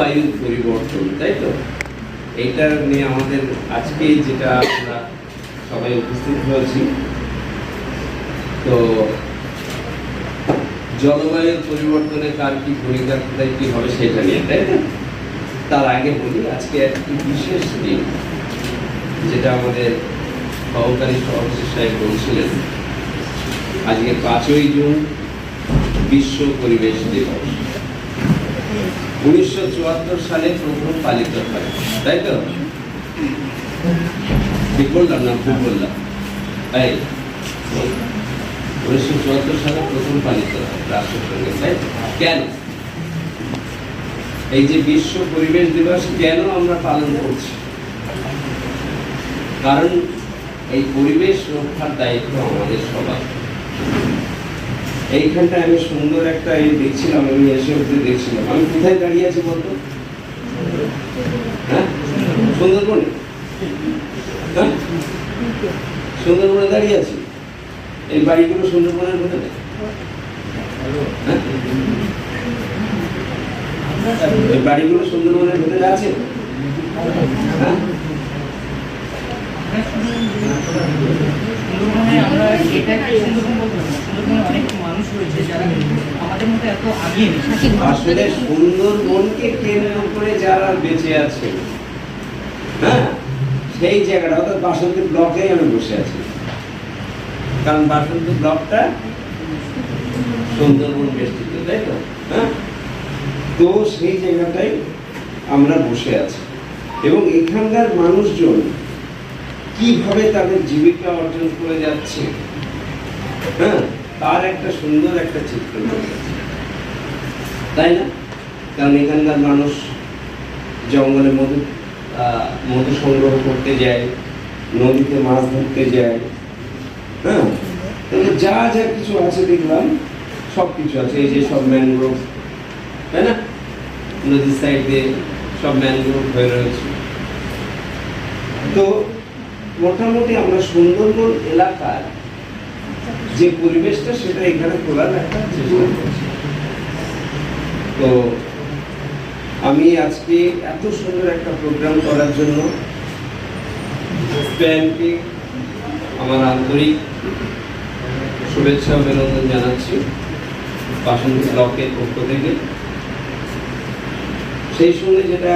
জলবায়ু পরিবর্তন, তাই তো? এইটা নিয়ে আমাদের আজকে যেটা আমরা সবাই উপস্থিত হয়েছি। তো জলবায়ুর পরিবর্তনে কার কি ভূমিকা, কোথায় কি হবে সেটা নিয়ে, তাই না তার আগে বলি, আজকে একটি বিশেষ দিন, যেটা আমাদের সহকারী সভাপতি সাহেব বলছিলেন, আজকে পাঁচই জুন বিশ্ব পরিবেশ দিবস। উনিশশো চুয়াত্তর সালে প্রথম পালিত হয়। তাই তো? ঠিক বললাম না ভুল বললাম? তাই উনিশশো চুয়াত্তর সালে প্রথম পালিত হয় রাষ্ট্রসঙ্গীত তাই কেন? এই যে বিশ্ব পরিবেশ দিবস কেন আমরা পালন করছি? কারণ এই পরিবেশ রক্ষার দায়িত্ব আমাদের সবার। এইখানটায় আমি সুন্দর একটা এই দেখছিলাম, আমি এসে উঠে দেখছিলাম। আমি কোথায় দাঁড়িয়ে আছি বলতো? হ্যাঁ? সুন্দরবনে? হ্যাঁ? সুন্দরবনে দাঁড়িয়ে আছি? এই বাড়িগুলো সুন্দরবনের ভেতরে হ্যাঁ? এই বাড়িগুলো সুন্দরবনের ভেতরে আছে? হ্যাঁ? সুন্দরবনে আমরা এটাকে সুন্দরবন বলব অনেক মানুষ রয়েছে যারা আমাদের মতো এত আসলে সুন্দরবনকে কেন্দ্র করে যারা বেঁচে আছে হ্যাঁ? সেই জায়গাটা, অর্থাৎ বাসন্তী ব্লকেই আমি বসে আছি। কারণ বাসন্তী ব্লকটা সুন্দরবন বেষ্টিত, তাই তো? হ্যাঁ? তো সেই জায়গাটাই আমরা বসে আছি। এবং এখানকার মানুষজন কীভাবে তাদের জীবিকা অর্জন করে যাচ্ছে? হ্যাঁ তার একটা সুন্দর একটা চিত্র। তাই না? কারণ এখানকার মানুষ জঙ্গলে মধু মধু সংগ্রহ করতে যায়, নদীতে মাছ ধরতে যায়। হ্যাঁ যা যা কিছু আছে দেখলাম সব কিছু আছে। এই যে সব ম্যানগ্রোভ তাই না? নদীর সাইডে সব ম্যানগ্রোভ হয়ে রয়েছে। তো মোটামুটি আমরা সুন্দরবন এলাকার যে পরিবেশটা, সেটা এখানে তোলার একটা চেষ্টা করছি। তো আমি আজকে এত সুন্দর একটা প্রোগ্রাম করার জন্য আমার আন্তরিক শুভেচ্ছা, অভিনন্দন জানাচ্ছি বাসন্তী ব্লকের পক্ষ থেকে। সেই সঙ্গে যেটা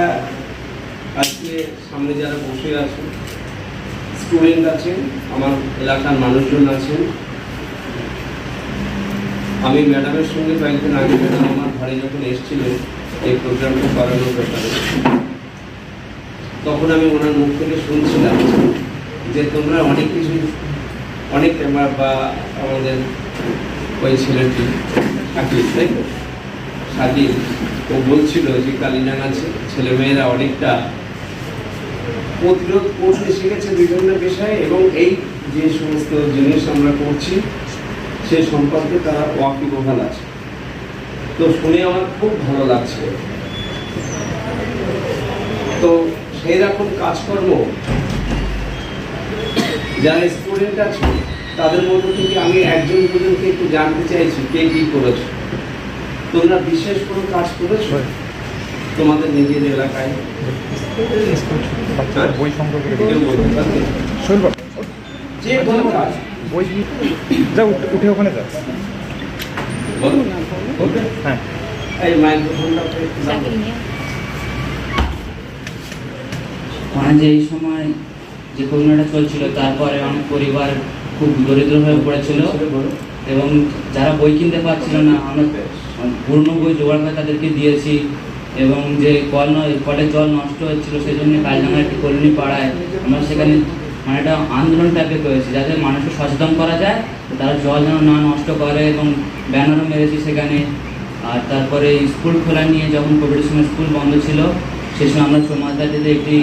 আজকে সামনে যারা বসে আছেন স্টুডেন্ট আছেন, আমার এলাকার মানুষজন আছেন। আমি ম্যাডামের সঙ্গে কয়েকদিন আগে ম্যাডাম আমার ঘরে যখন এসেছিলেন, এই প্রোগ্রামটা করানোর ব্যাপারে, তখন আমি ওনার মুখ থেকে শুনছিলাম যে তোমরা অনেক কিছু, অনেক ক্যামেরা বা আমাদের ওই ছেলেটি শাকিল তাই তো? ও বলছিল যে কালিনাঙ্গা ছেলেমেয়েরা অনেকটা প্রতিরোধ করতে শিখেছে বিভিন্ন বিষয়ে এবং এই যে সমস্ত জিনিস আমরা করছি, সে সম্পর্কে তারা ওয়াকিবহাল আছে। তো শুনে আমার খুব ভালো লাগছে। তো সেই রকম কাজকর্ম যারা স্টুডেন্ট আছে, তাদের মধ্যে থেকে আমি একজন দুজনকে একটু জানতে চাইছি, কে কি করেছ? তোমরা বিশেষ কোনো কাজ করেছ? তোমাদের নিজের এলাকায়? বই সংগ্রহ করে যে উঠে- ওখানে যা। হ্যাঁ। এই। মানে যে এই সময় যে করোনাটা চলছিল তারপরে অনেক পরিবার খুব দরিদ্র হয়ে পড়েছিল। এবং যারা বই কিনতে পারছিল না আমরা পুরনো বই জোগাড় করে তাদেরকে দিয়েছি। এবং যে কল নয় কলের জল নষ্ট হচ্ছিল সেই জন্য কালডাঙ্গা একটি কলোনি পাড়ায় আমরা সেখানে মানে একটা আন্দোলন টাইপের করেছি যাতে মানুষকে সচেতন করা যায় তারা জল যেন না নষ্ট করে এবং ব্যানারও মেরেছি সেখানে। আর তারপরে স্কুল খোলা নিয়ে যখন কোভিডের সময় স্কুল বন্ধ ছিল সেই সময় আমরা চৌমাদাটিতে একটি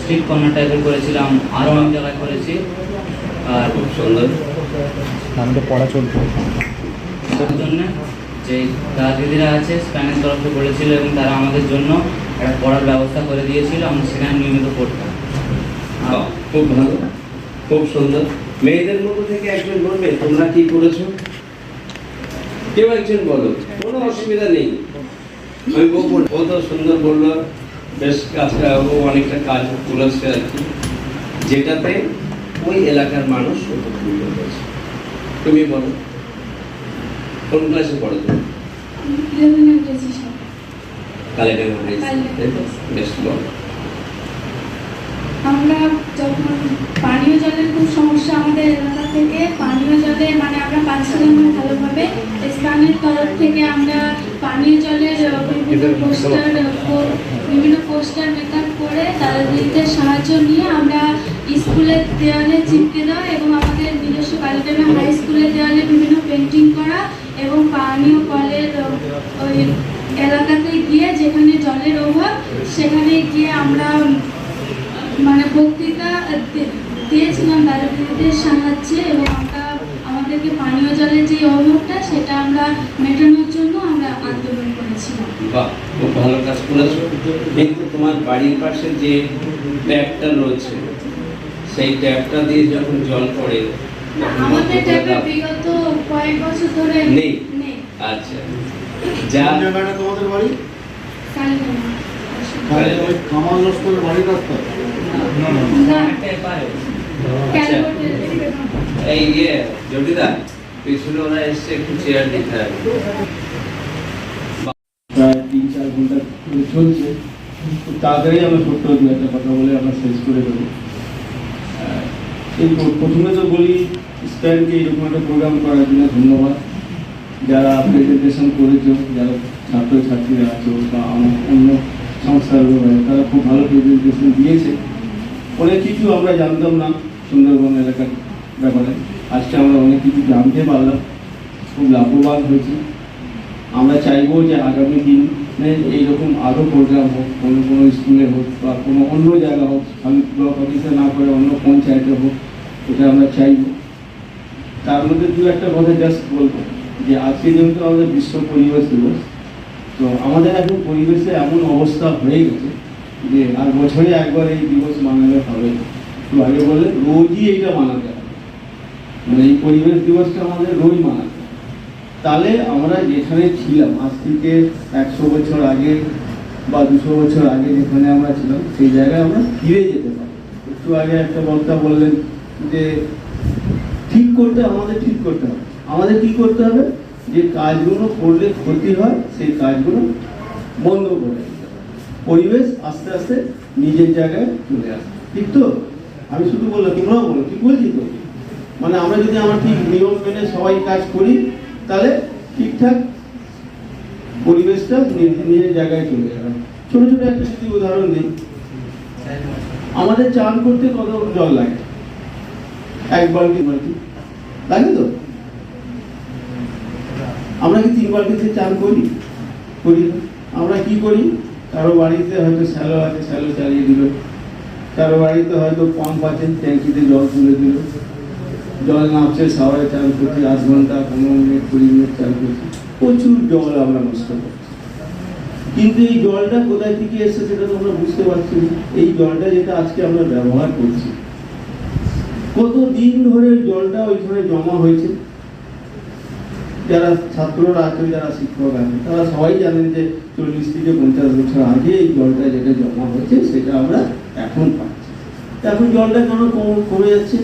স্ট্রিট কর্নার টাইপের করেছিলাম আরও অনেক জায়গায় করেছি। আর খুব সুন্দর। আমাদের পড়া চলছে। জন্য যে দাদা দিদিরা আছে স্প্যানের তরফে করেছিল এবং তারা আমাদের জন্য একটা পড়ার ব্যবস্থা করে দিয়েছিল। আমরা সেখানে নিয়মিত পড়তাম। খুব ভালো, খুব সুন্দর। মেয়েদের মধ্যে থেকে একজন বলবে, তোমরা কি করেছ কেউ একজন বলো, কোনো অসুবিধা নেই। আমি বলব। ও তো সুন্দর বলল, বেশ কাজটা ও অনেকটা কাজ তুলেছে আর কি। যেটাতে ওই এলাকার মানুষ উপকৃত হয়েছে। তুমি বলো। কোন ক্লাসে পড়ো তুমি। বেশ আমরা যখন পানীয় জলের খুব সমস্যা আমাদের এলাকা থেকে পানীয় জলে মানে আমরা পাচ্ছিলাম না ভালোভাবে। স্থানের তরফ থেকে আমরা পানীয় জলের বিভিন্ন পোস্টার বিভিন্ন পোস্টার মেকআপ করে তাদের সাহায্য নিয়ে আমরা স্কুলের দেওয়ালে চিপকে দেওয়া এবং আমাদের নিজস্ব কালিটানা হাই বিভিন্ন পেন্টিং করা এবং পানীয় কলের ওই এলাকাতে গিয়ে যেখানে জলের অভাব সেখানে গিয়ে আমরা মানে বক্তৃতা দিয়েছিলাম দাদাদিদিদের সাহায্যে এবং আমরা আমাদেরকে পানীয় জলের যে অভাবটা সেটা আমরা মেটানোর জন্য আমরা আন্দোলন করেছিলাম বাহ খুব ভালো কাজ করেছ কিন্তু তোমার বাড়ির পাশে যে ট্যাপটা রয়েছে সেই ট্যাপটা দিয়ে যখন জল পড়ে আমাদের দাও। বিগত কয়েক বছর ধরে নেই? নেই। আচ্ছা। যা জায়গাটা তোমাদের বাড়ি? কামাল লস্করের রাস্তা? না ক্যালকাটার এই ইয়ে জটিদা পিছনে ওরা এসছে একটু চেয়ার দিতে হবে। প্রায় তিন চার ঘণ্টা চলছে। খুব তাড়াতাড়ি আমরা ছোট্ট একটা কথা বলে আমরা শেষ করে দেবো। প্র- প্রথমে তো বলি স্প্যানকে এরকম একটা প্রোগ্রাম করার জন্য ধন্যবাদ। যারা প্রেজেন্টেশন করেছ, যারা ছাত্রছাত্রীরা আছো বা আমার অন্য সংস্থার তারা খুব ভালো প্রেজেন্টেশন দিয়েছে। অনেক কিছু আমরা জানতাম না সুন্দরবন এলাকার ব্যাপারে। আজকে আমরা অনেক কিছু জানতে পারলাম। খুব লাভবান হয়েছি। আমরা চাইব যে আগামী দিনে এইরকম আরও প্রোগ্রাম হোক, কোনো কোনো স্কুলে হোক বা কোনো অন্য জায়গা হোক, আমি ব্লক অফিসে না করে অন্য পঞ্চায়েতে হোক এটা আমরা চাইব। তার মধ্যে দু একটা কথা জাস্ট বলব, যে আজকে যেহেতু আমাদের বিশ্ব পরিবেশ দিবস, তো আমাদের এখন পরিবেশে এমন অবস্থা হয়ে গেছে যে আর বছরে একবার এই দিবস মানালে হবে। একটু আগে বলে রোজই এইটা মানাতে হবে। মানে এই পরিবেশ দিবসটা আমাদের রোজ মানাতে তাহলে আমরা যেখানে ছিলাম, আজ থেকে একশো বছর আগে বা দুশো বছর আগে যেখানে আমরা ছিলাম, সেই জায়গায় আমরা ফিরে যেতে পারি একটু আগে একটা বক্তা বললেন যে ঠিক করতে আমাদের ঠিক করতে হবে। আমাদের কি করতে হবে? যে কাজগুলো করলে ক্ষতি হয়, সেই কাজগুলো বন্ধ করে পরিবেশ আস্তে আস্তে নিজের জায়গায় চলে আসে ঠিক তো? আমি শুধু বললাম, তোমরাও বলো, ঠিক বলছি তো? মানে আমরা যদি আমার ঠিক নিয়ম মেনে সবাই কাজ করি, তাহলে ঠিকঠাক পরিবেশটা নিজের জায়গায় চলে যাবে। ছোট ছোট একটা যদি উদাহরণ দিই। আমাদের চান করতে কত জল লাগে? এক বালতি বালতি। লাগে তো? আমরা কি তিন বালতিতে চান করি? করি আমরা কি করি? কারও বাড়িতে হয়তো শ্যালো আছে, শ্যালো চালিয়ে দিল। কারও বাড়িতে হয়তো পাম্প আছে, ট্যাঙ্কিতে জল তুলে দিল। জল নামছে সাওয়ারে চান করছি, আধ ঘণ্টা, পনেরো মিনিট, কুড়ি মিনিট চান করছি। প্রচুর জল আমরা নষ্ট করছি। কিন্তু এই জলটা কোথায় থেকে এসছে সেটা তো আমরা বুঝতে পারছি না। এই জলটা যেটা আজকে আমরা ব্যবহার করছি কত দিন ধরে জলটা ওইখানে জমা হয়েছে? যারা ছাত্ররা আছে যারা শিক্ষক আছে তারা সবাই জানেন যে চল্লিশ থেকে পঞ্চাশ বছর আগে এই জলটা যেটা জমা হয়েছে, সেটা আমরা এখন পাচ্ছি। এখন জলটা কেন কম- যাচ্ছে?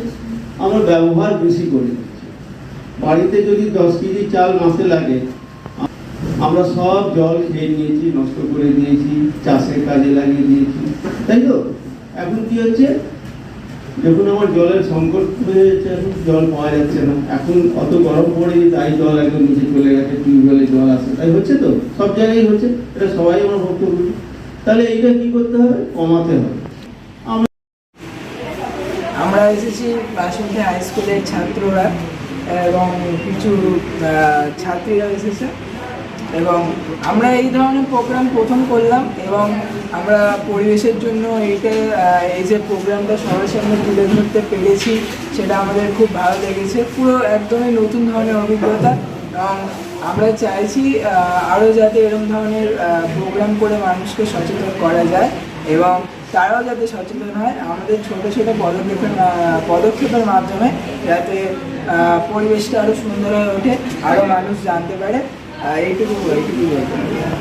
আমরা ব্যবহার বেশি করে বাড়িতে যদি দশ কেজি চাল মাসে লাগে, আমরা সব জল খেয়ে নিয়েছি, নষ্ট করে দিয়েছি চাষের কাজে লাগিয়ে দিয়েছি। তাই তো? এখন কি হচ্ছে? যখন আমার জলের সংকট হয়েছে, এখন জল পাওয়া যাচ্ছে না। এখন অত গরম পড়ে, তাই জল একদম নিচে চলে গেছে, টিউবওয়েলে জল আসে তাই হচ্ছে তো? সব জায়গায় হচ্ছে, এটা সবাই আমার করি তাহলে এইটা কি করতে হবে? কমাতে হবে। আমরা এসেছি বাসন্তী হাই স্কুলের ছাত্ররা, এবং কিছু ছাত্রীরা এসেছে। এবং আমরা এই ধরনের প্রোগ্রাম প্রথম করলাম এবং আমরা পরিবেশের জন্য এইটা এই যে প্রোগ্রামটা সবার সামনে তুলে ধরতে পেরেছি, সেটা আমাদের খুব ভালো লেগেছে। পুরো একদমই নতুন ধরনের অভিজ্ঞতা এবং আমরা চাইছি আরও যাতে এরকম ধরনের প্রোগ্রাম করে মানুষকে সচেতন করা যায় এবং তারাও যাতে সচেতন হয়, আমাদের ছোটো ছোটো পদক্ষেপের পদক্ষেপের মাধ্যমে যাতে পরিবেশটা আরও সুন্দর হয়ে ওঠে, আরও মানুষ জানতে পারে। এইটুকু এইটুকু বলতে পারি